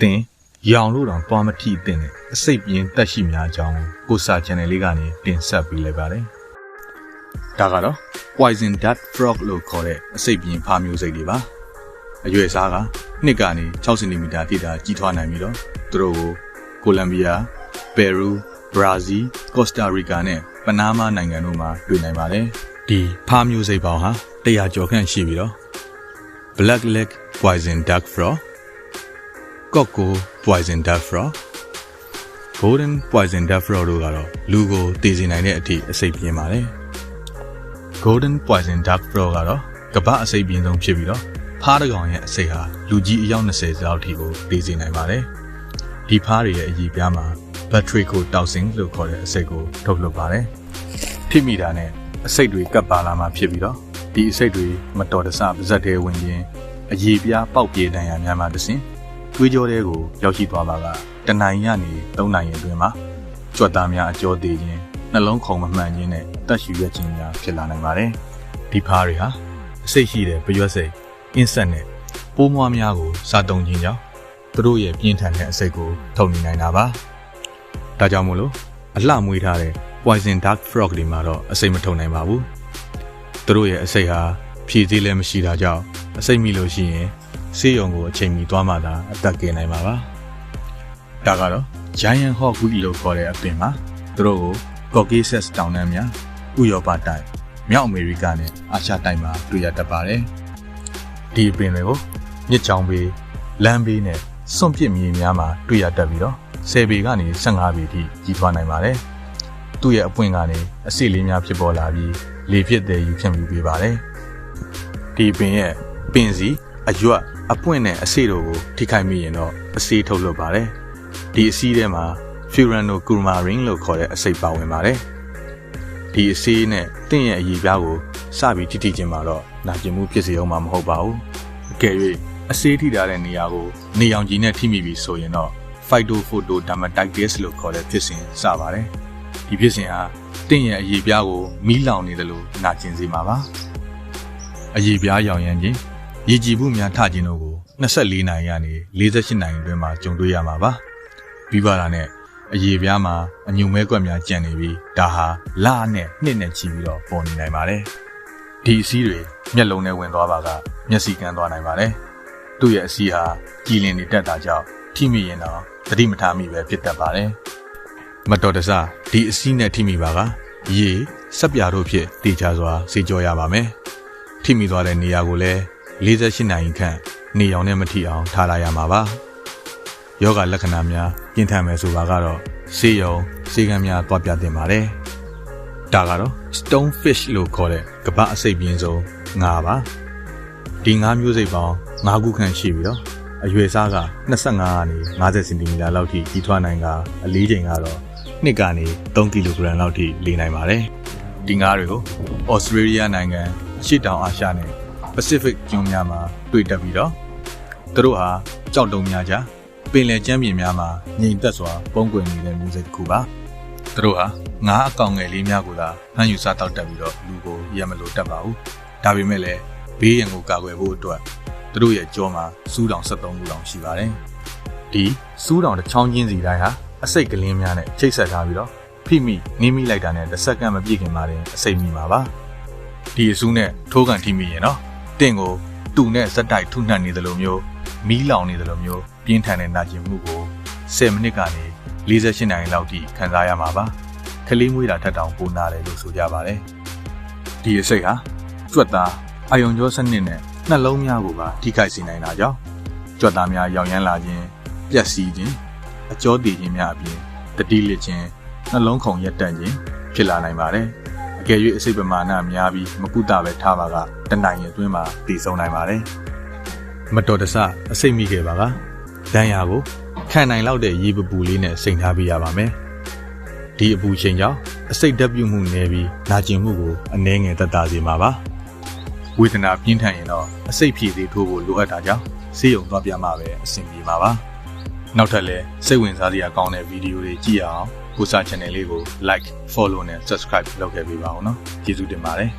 သင်ရောင်လို့တောင်သွားမထိသင့်တဲ့အစိတ်ပြင်းတက်ရှိများအကြောင်းကိုစာ channel လေးကနေတင်ဆက်ပေးလိုက်ပါတယ်။ဒါကတော့ Poison Dart Frog လို့ခေါ်တဲ့အစိတ်ပြင်းဖားမျိုးစိတ်တွေပါ။အရွယ်စားကနှစ်ကနေ6စင်တီမီတာထိတာကြီးထွားနိုင်ပြီးတော့သူတို့ကိုကိုလံဘီယာ၊ပယ်ရူး၊ဘရာဇီး၊ကော့စတာရီကာနဲ့ပနားမားနိုင်ငံတို့မှာတွေ့နိုင်ပါတယ်။ဒီဖားမျိုးစိတ်ပေါင်းဟာ100ကျော်ခန့်ရှိပြီးတော့ Black Leg Poison Duck Frog Coco Poison Duck Frog Golden Poison Duck Frog တို့ကတော့လူကိုတည်စေနိုင်တဲ့အထိအစိပ်ပြင်းပါတယ် Golden Poison Duck Frog ကတော့ကမ္ဘာအစိပ်ပြင်းဆုံးဖြစ်ပြီးတော့ဖားတစ်ကောင်ရဲ့အစိပ်ဟာလူကြီးအယောက်20ကျော်အထိကိုတည်စေနိုင်ပါတယ်ဒီဖားတွေရဲ့အည်ပြားမှာ Batrico toxin လို့ခေါ်တဲ့အစိပ်ကိုထုတ်လွှတ်ပါတယ်ထိမိတာနဲ့အစိပ်တွေကပ်ပါလာမှဖြစ်ပြီးတော့ဒီအစိပ်တွေမတော်တဆပါဇက်တွေဝင်ရင်အည်ပြားပေါက်ပြေးတန်ရာများမှတဆင် တွေးကြောတဲ့ကိုရောက်ရှိသွားပါကတနိုင်ရနေ၃နိုင်ရင်အတွင်းမှာကြွက်သားများအကျော်သေးခြင်းနှလုံးခုန်မမှန်ခြင်းနဲ့တက်ရှူရခြင်းများဖြစ်လာနိုင်ပါတယ်ဒီဖားတွေဟာအစိတ်ရှိတဲ့ပရွက်စိတ်အင်းဆက်နဲ့ပိုးမွားများကိုစားတုံခြင်းကြောင့်သူတို့ရဲ့ပြင်းထန်တဲ့အစိတ်ကိုထုတ်နေနိုင်တာပါဒါကြောင့်မို့လို့အလှမွေးထားတဲ့ poison dark frog တွေမှာတော့အစိတ်မထုတ်နိုင်ပါဘူးသူတို့ရဲ့အစိတ်ဟာဖြည့်သေးလည်းမရှိတာကြောင့်အစိတ်မိလို့ရှိရင် ဆေးရုံကိုအချိန်မီသွားမှသာအသက်ကယ်နိုင်မှာပါဒါကတော့ giant hawk wheel လို့ခေါ်တဲ့အပင်မှာသူတို့ကို Caucasus တောင်တန်းများဥရောပတိုင်းမြောက်အမေရိကနဲ့အာရှတိုင်းမှာတွေ့ရတတ်ပါတယ်ဒီအပင်တွေကိုမြစ်ချောင်းဘေးလမ်းဘေးနဲ့စွန့်ပစ်မြေများမှာတွေ့ရတတ်ပြီးတော့10ပေကနေ15ပေထိကြီးထွားနိုင်ပါတယ်သူ့ရဲ့အပွင့်ကနေအစိလေးများဖြစ်ပေါ်လာပြီးလေဖြစ်တဲ့ယူဖြန့်ပြပေးပါတယ်ဒီပင်ရဲ့ပင်စီ အရွက်အပွင့်နဲ့အစိတို့ကိုထိခိုက်မိရင်တော့အစေးထုတ်လုပ်ပါတယ်ဒီအစည်းထဲမှာ Furano Coumarin လို့ခေါ်တဲ့အစိပ်ပါဝင်ပါတယ်ဒီအစေးနဲ့တင့်ရဲ့အည်ပြားကိုစပြီးထိထိချင်းမှာတော့နာကျင်မှုဖြစ်စေအောင်မှာမဟုတ်ပါဘူးအကယ်၍အစေးထိထားတဲ့နေရာကိုနေရောင်ခြည်နဲ့ထိမိပြီဆိုရင်တော့ Phytophotodermatitis လို့ခေါ်တဲ့ဖြစ်စဉ်စပါတယ်ဒီဖြစ်စဉ်ဟာတင့်ရဲ့အည်ပြားကိုမီးလောင်နေတယ်လို့နာကျင်စေမှာပါအည်ပြားရောင်ရမ်းခြင်း ရည်ကြည်မှုများထခြင်းတို့ကို24နိုင်ကနေ48နိုင်အတွင်းမှာကြုံတွေ့ရမှာပါပြီးပါတာနဲ့အရေပြားမှာအညုံမဲကွက်များကျန်နေပြီးဒါဟာလနဲ့နှစ်နဲ့ချီပြီးတော့ပေါ်နေနိုင်ပါတယ်ဒီအစည်းတွေမျက်လုံးနဲ့ဝင်သွားပါကမျက်စိကန်းသွားနိုင်ပါတယ်သူ့ရဲ့အစည်းဟာကြည်လင်နေတတ်တာကြောင့်ထိမိရင်တော့သတိမထားမိပဲဖြစ်တတ်ပါတယ်မတော်တဆဒီအစည်းနဲ့ထိမိပါကရေစက်ပြာတို့ဖြစ်တေချာစွာစေကြောရပါမယ်ထိမိသွားတဲ့နေရာကိုလည်း 48နိုင်ခန့်နေအောင်နဲ့မထီအောင်ထားလိုက်ရမှာပါယောဂလက္ခဏာများပြင်းထန်မယ်ဆိုတာကတော့ဆေးရုံဆေးကမ်းများတွားပြတင်ပါတယ်ဒါကတော့ stonefish လို့ခေါ်တဲ့ကမ္ဘာအစိပ်ပြင်းဆုံးငါးပါဒီငါးမျိုးစိတ်ပေါင်း၅ခုခန့်ရှိပြီးတော့အရွယ်စားက25ကနေ50စင်တီမီတာလောက်ထိကြီးထွားနိုင်ကအလေးချိန်ကတော့နှစ်ကနေ3ကီလိုဂရမ်လောက်ထိလေးနိုင်ပါတယ်ဒီငါးတွေကိုဩစတြေးလျနိုင်ငံအရှေ့တောင်အာရှနဲ့ Pacific ကျွန်းများမှာတွေ့တတ်ပြီးတော့သူတို့ဟာကြောက်တုံများကြပင်လယ်ကျမ်းပြင်များမှာငြိမ်သက်စွာပုံကွယ်နေတဲ့မျိုးစိတ်တစ်ခုပါသူတို့ဟာငါးအကောင်ငယ်လေးများကိုသာဖမ်းယူစားတောက်တက်ပြီးတော့လူကိုရမလို့တတ်ပါဘူးဒါပေမဲ့လည်းဘေးရန်ကိုကာကွယ်ဖို့အတွက်သူတို့ရဲ့ကြောမှာစူးတောင်73ခုတောင်ရှိပါတယ်ဒီစူးတောင်တစ်ချောင်းချင်းစီတိုင်းဟာအစိတ်ကလင်းများနဲ့ချိတ်ဆက်ထားပြီးတော့ဖိမိနင်းမိလိုက်တာနဲ့တစ်စက္ကန့်မပြည့်ခင်မှာတင်အစိတ်မိမှာပါဒီအစူးနဲ့ထိုးကန်ထိမိရင်တော့ တင့်ကိုတူနဲ့ဇက်တိုက်ထုနှံ့နေသလိုမျိုးမီးလောင်နေသလိုမျိုးပြင်းထန်တဲ့နာကျင်မှုကို10မိနစ်ကနေ48နာရီလောက်ထိခံစားရမှာပါခလေးမွေးတာထက်တောင်ပိုနာတယ်လို့ဆိုကြပါတယ်ဒီအစိတ်ဟာကြွက်သားအာယုံကြောစနစ်နဲ့နှလုံးများကိုပါထိခိုက်စေနိုင်တာကြောင့်ကြွက်သားများရောင်ရမ်းလာခြင်းပျက်စီးခြင်းအကျောတည်ခြင်းများအပြင်တတိလစ်ခြင်းနှလုံးခုန်ရက်တက်ခြင်းဖြစ်လာနိုင်ပါတယ်အ ကယ်၍အစိတ်ပမာဏများပြီးမကုသပဲထားပါကတနိုင်ရင်အတွင်းမှာတည်ဆုံနိုင်ပါတယ်မတော်တဆအစိတ်မိခဲ့ပါကဒဏ်ရာကိုခံနိုင်လောက်တဲ့ရေပပူလေးနဲ့စိန်ထားပေးရပါမယ်ဒီအပူချိန်ကြောင့်အစိတ်ဓာတ်ပြုမှုနည်းပြီးနာကျင်မှုကိုအနည်းငယ်သက်သာစေမှာပါဝေဒနာပြင်းထန်ရင်တော့အစိတ်ဖြည့်သေးထိုးဖို့လိုအပ်တာကြောင့်ဆေးရုံသွားပြမှပဲအဆင်ပြေမှာပါနောက်ထပ်လည်းစိတ်ဝင်စားစရာကောင်းတဲ့ဗီဒီယိုတွေကြည့်ရအောင် ကိုစာ channel လေးကို like follow နဲ့ subscribe လုပ်ခဲ့ပေးပါဦးနော်ကျေးဇူးတင်ပါတယ်